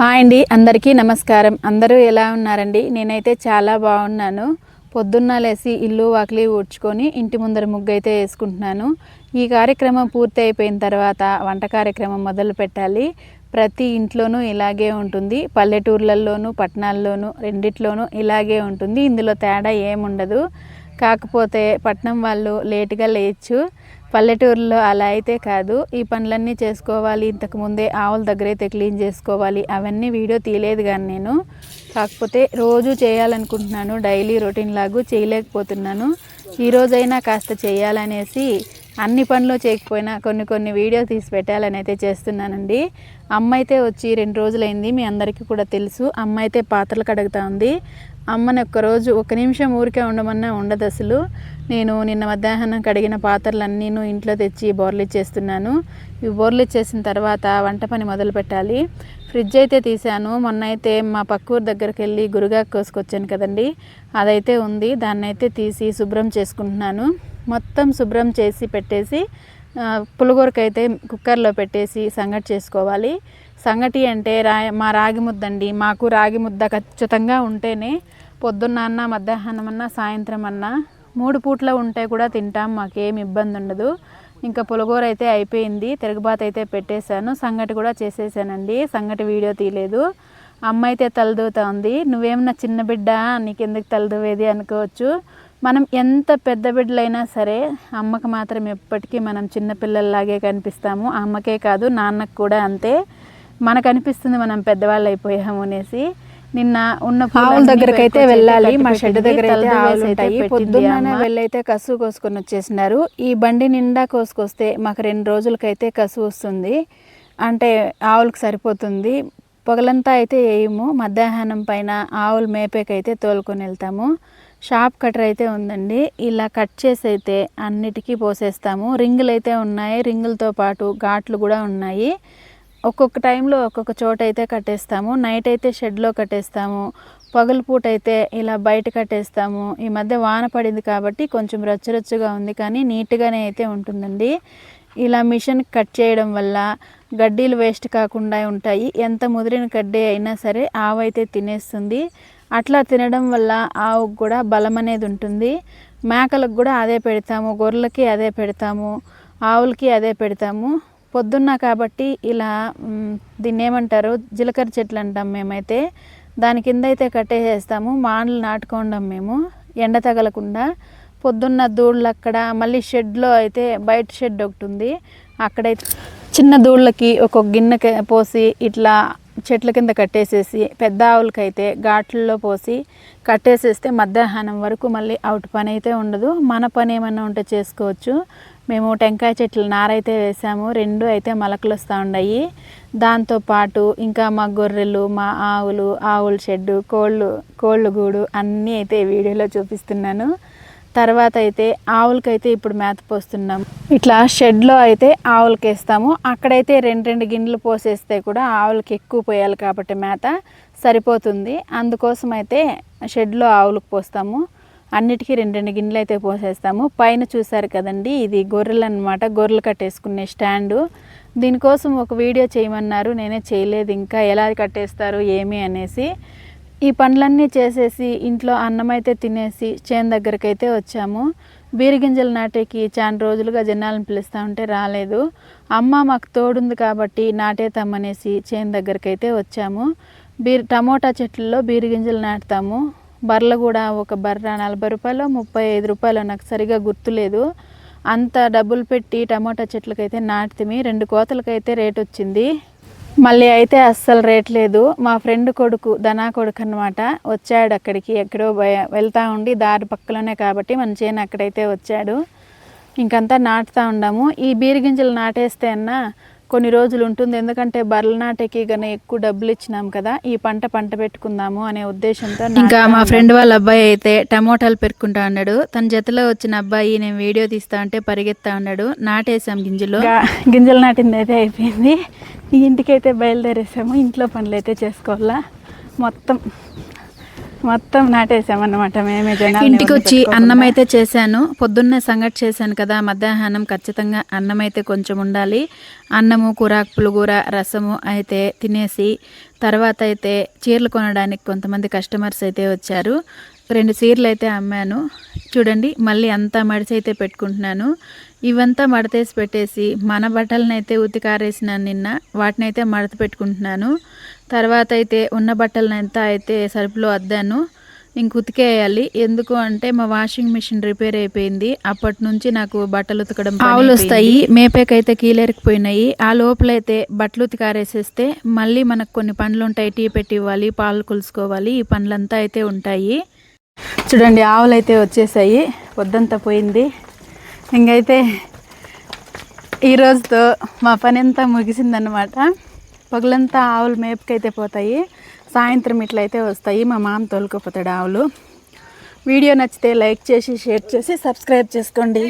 Hi అండి అందరికీ నమస్కారం. అందరూ ఎలా ఉన్నారండి? నేనైతే చాలా బాగున్నాను. పొద్దున్న లేసి ఇల్లు వాకిలి ఊడ్చుకొని ఇంటి ముందర ముగ్గు అయితే వేసుకుంటున్నాను. ఈ కార్యక్రమం పూర్తి అయిపోయిన తర్వాత వంట కార్యక్రమం మొదలు పెట్టాలి. ప్రతి ఇంట్లోనూ ఇలాగే ఉంటుంది. పల్లెటూర్లలోనూ పట్టణాల్లోనూ రెండిట్లోనూ ఇలాగే ఉంటుంది. ఇందులో తేడా ఏముండదు. కాకపోతే పట్నం వాళ్ళు లేటుగా లేయచ్చు. పల్లెటూరులో అలా అయితే కాదు. ఈ పనులన్నీ చేసుకోవాలి. ఇంతకు ముందే ఆవుల దగ్గర అయితే క్లీన్ చేసుకోవాలి. అవన్నీ వీడియో తీయలేదు కానీ నేను. కాకపోతే రోజు చేయాలనుకుంటున్నాను. డైలీ రొటీన్ లాగు చేయలేకపోతున్నాను. ఈరోజైనా కాస్త చేయాలనేసి అన్ని పనులు చేయకపోయినా కొన్ని కొన్ని వీడియో తీసి పెట్టాలని అయితే చేస్తున్నానండి. అమ్మ అయితే వచ్చి రెండు రోజులైంది. మీ అందరికీ కూడా తెలుసు. అమ్మ అయితే పాత్రలు కడుగుతా ఉంది. అమ్మని ఒక్కరోజు ఒక నిమిషం ఊరికే ఉండమన్నా ఉండదు అసలు. నేను నిన్న మధ్యాహ్నం కడిగిన పాత్రలన్నీను ఇంట్లో తెచ్చి బోర్లు ఇచ్చేస్తున్నాను. ఇవి బోర్లు ఇచ్చేసిన తర్వాత వంట పని మొదలు పెట్టాలి. ఫ్రిడ్జ్ అయితే తీశాను. మొన్న అయితే మా పక్కూరు దగ్గరికి వెళ్ళి గురుగాకు కోసుకొచ్చాను కదండి. అదైతే ఉంది. దాన్ని అయితే తీసి శుభ్రం చేసుకుంటున్నాను. మొత్తం శుభ్రం చేసి పెట్టేసి పులిగోరకైతే కుక్కర్లో పెట్టేసి సంగటి చేసుకోవాలి. సంగటి అంటే రా మా రాగి ముద్ద అండి మాకు రాగి ముద్ద ఖచ్చితంగా ఉంటేనే పొద్దున్న అన్న మధ్యాహ్నం అన్న సాయంత్రం అన్న మూడు పూట్ల ఉంటే కూడా తింటాం మాకేం ఇబ్బంది ఉండదు. ఇంకా పులగూర అయితే అయిపోయింది. తిరగబాత అయితే పెట్టేశాను. సంగటి కూడా చేసేసానండి. సంగటి వీడియో తీయలేదు. అమ్మ అయితే తలదూతా ఉంది నువ్వేమన్నా చిన్న బిడ్డ? నీకెందుకు తలదూవేది? అనుకోవచ్చు. మనం ఎంత పెద్ద బిడ్డలైనా సరే అమ్మకు మాత్రం ఎప్పటికీ మనం చిన్న పిల్లల్లాగే కనిపిస్తాము. అమ్మకే కాదు నాన్నకు కూడా అంతే. మనకు అనిపిస్తుంది మనం పెద్దవాళ్ళు అయిపోయాము అనేసి. నిన్న ఉన్న ఆవుల దగ్గరికి అయితే వెళ్ళాలి. మా షెడ్ దగ్గర అయితే ఆవులు ఉంటాయి. పొద్దున్నే వెళ్ళైతే కసువు కోసుకొని వచ్చేసినారు. ఈ బండి నిండా కోసుకొస్తే మాకు రెండు రోజులకైతే కసువు వస్తుంది. అంటే ఆవులకు సరిపోతుంది. పొగలంతా అయితే వేయము. మధ్యాహ్నం పైన ఆవులు మేపేకైతే తోలుకొని వెళ్తాము. షాప్ కటర్ అయితే ఉందండి. ఇలా కట్ చేసి అయితే అన్నిటికీ పోసేస్తాము. రింగులు అయితే ఉన్నాయి. రింగులతో పాటు ఘాట్లు కూడా ఉన్నాయి. ఒక్కొక్క టైంలో ఒక్కొక్క చోట అయితే కట్టేస్తాము. నైట్ అయితే షెడ్లో కట్టేస్తాము. పగలపూట అయితే ఇలా బయట కట్టేస్తాము. ఈ మధ్య వాన పడింది కాబట్టి కొంచెం రచ్చురచ్చుగా ఉంది కానీ నీట్గానే అయితే ఉంటుందండి. ఇలా మిషన్ కట్ చేయడం వల్ల గడ్డీలు వేస్ట్ కాకుండా ఉంటాయి. ఎంత ముదిరిన గడ్డి అయినా సరే ఆవైతే తినేస్తుంది. అట్లా తినడం వల్ల ఆవుకు కూడా బలం అనేది ఉంటుంది. మేకలకు కూడా అదే పెడతాము గొర్రెలకి అదే పెడతాము ఆవులకి అదే పెడతాము. పొద్దున్న కాబట్టి ఇలా దీన్ని ఏమంటారు? జీలకర్ర చెట్లు అంటాం మేమైతే. దాని కింద అయితే కట్టేసేస్తాము మానలు నాటుకోండం మేము. ఎండ తగలకుండా. పొద్దున్న దూళ్ళు అక్కడ మళ్ళీ షెడ్లో అయితే బయట షెడ్ ఒకటి ఉంది. అక్కడైతే చిన్న దూళ్ళకి ఒక గిన్నె పోసి ఇట్లా చెట్ల కింద కట్టేసేసి పెద్ద ఆవులకైతే ఘాట్లలో పోసి కట్టేసేస్తే మధ్యాహ్నం వరకు మళ్ళీ అవుట్ పని అయితే ఉండదు. మన పని ఏమన్నా ఉంటే చేసుకోవచ్చు. మేము టెంకాయ చెట్లు నారైతే వేసాము. రెండు అయితే మొలకలు వస్తూ ఉన్నాయి దాంతోపాటు ఇంకా మా గొర్రెలు మా ఆవులు ఆవుల షెడ్డు కోళ్ళు కోళ్ళు గూడు అన్నీ అయితే వీడియోలో చూపిస్తున్నాను. తర్వాత అయితే ఆవులకైతే ఇప్పుడు మేత పోస్తున్నాం. ఇట్లా షెడ్లో అయితే ఆవులకి వేస్తాము అక్కడైతే రెండు రెండు గిన్నెలు పోసేస్తే కూడా ఆవులకి ఎక్కువ పోయాలి కాబట్టి మేత సరిపోతుంది. అందుకోసం అయితే షెడ్లో ఆవులకు పోస్తాము. అన్నిటికీ రెండు రెండు గిన్నెలు అయితే పోసేస్తాము. పైన చూసారు కదండి ఇది గొర్రెలు అనమాట గొర్రెలు కట్టేసుకునే స్టాండు. దీనికోసం ఒక వీడియో చేయమన్నారు. నేనే చేయలేదు ఇంకా. ఎలా కట్టేస్తారు ఏమి అనేసి. ఈ పనులన్నీ చేసేసి ఇంట్లో అన్నం అయితే తినేసి చేను దగ్గరికి అయితే వచ్చాము. బీరగింజలు నాటేకి చాలా రోజులుగా జనాలను పిలుస్తూ ఉంటే రాలేదు. అమ్మ మాకు తోడుంది కాబట్టి నాటేతామనేసి చేను దగ్గరికి అయితే వచ్చాము. బీర్ టమోటా చెట్లలో బీరగింజలు నాటుతాము. బర్రెలు కూడా ఒక బర్ర నలభై రూపాయలు ముప్పై ఐదు రూపాయలు నాకు సరిగా గుర్తులేదు. అంత డబ్బులు పెట్టి టమోటా చెట్లకైతే నాటితిమి రెండు కోతలకైతే రేట్ వచ్చింది మళ్ళీ అయితే అస్సలు రేట్ లేదు. మా ఫ్రెండ్ కొడుకు ధనా కొడుకు అనమాట వచ్చాడు అక్కడికి. ఎక్కడో వెళ్తా ఉండి దారి పక్కలోనే కాబట్టి మన చేను అక్కడైతే వచ్చాడు. ఇంకంతా నాటుతూ ఉండాము. ఈ బీరగింజలు నాటేస్తే అన్న కొన్ని రోజులు ఉంటుంది. ఎందుకంటే బర్రెల నాటేకి గన ఎక్కువ డబ్బులు ఇచ్చినాం కదా ఈ పంట పంట పెట్టుకుందాము అనే ఉద్దేశంతో ఇంకా మా ఫ్రెండ్ వాళ్ళ అబ్బాయి అయితే టమోటాలు పెరుక్కుంటా ఉన్నాడు తన జతలో వచ్చిన అబ్బాయి నేను వీడియో తీస్తా ఉంటే పరిగెత్తా ఉన్నాడు నాటేసాం గింజలు. గింజలు నాటింది అయితే అయిపోయింది. ఇంటికైతే బయలుదేరేసాము. ఇంట్లో పనులు అయితే చేసుకోవాలా? మొత్తం మొత్తం నాటేసామన్నమాట మేమే ఇంటికి వచ్చి అన్నం అయితే చేశాను. పొద్దున్నే సంగటి చేశాను కదా మధ్యాహ్నం ఖచ్చితంగా అన్నం అయితే కొంచెం ఉండాలి. అన్నము కూర పులుగూర రసము అయితే తినేసి తర్వాత అయితే చీరలు కొనడానికి కొంతమంది కస్టమర్స్ అయితే వచ్చారు. రెండు చీరలు అయితే అమ్మాను. చూడండి మళ్ళీ అంతా మడిచి అయితే పెట్టుకుంటున్నాను. ఇవంతా మడతేసి పెట్టేసి మన బట్టలను అయితే ఉతికారేసినాను నిన్న. వాటిని అయితే మడత పెట్టుకుంటున్నాను. తర్వాత అయితే ఉన్న బట్టలనంతా అయితే సరుపులో అద్దాను. ఇంక ఉతికేయాలి. ఎందుకు అంటే మా వాషింగ్ మిషన్ రిపేర్ అయిపోయింది. అప్పటి నుంచి నాకు బట్టలు ఉతకడం ఆవులు వస్తాయి మేపేకైతే కీలెరికిపోయినాయి. ఆ లోపలైతే బట్టలు ఉతికారేసేస్తే మళ్ళీ మనకు కొన్ని పనులు ఉంటాయి టీ పెట్టి ఇవ్వాలి పాలు కొలుసుకోవాలి. ఈ పనులంతా అయితే ఉంటాయి. చూడండి ఆవులు అయితే వచ్చేసాయి. పొద్దంతా పోయింది. ఇంకైతే ఈరోజుతో మా పని అంతా ముగిసిందనమాట పగులంతా ఆవులు మేపుకైతే పోతాయి. సాయంత్రం ఇట్లయితే వస్తాయి. మా మామ తోలుకుపోతాడు ఆవులు. వీడియో నచ్చితే లైక్ చేసి షేర్ చేసి సబ్స్క్రైబ్ చేసుకోండి.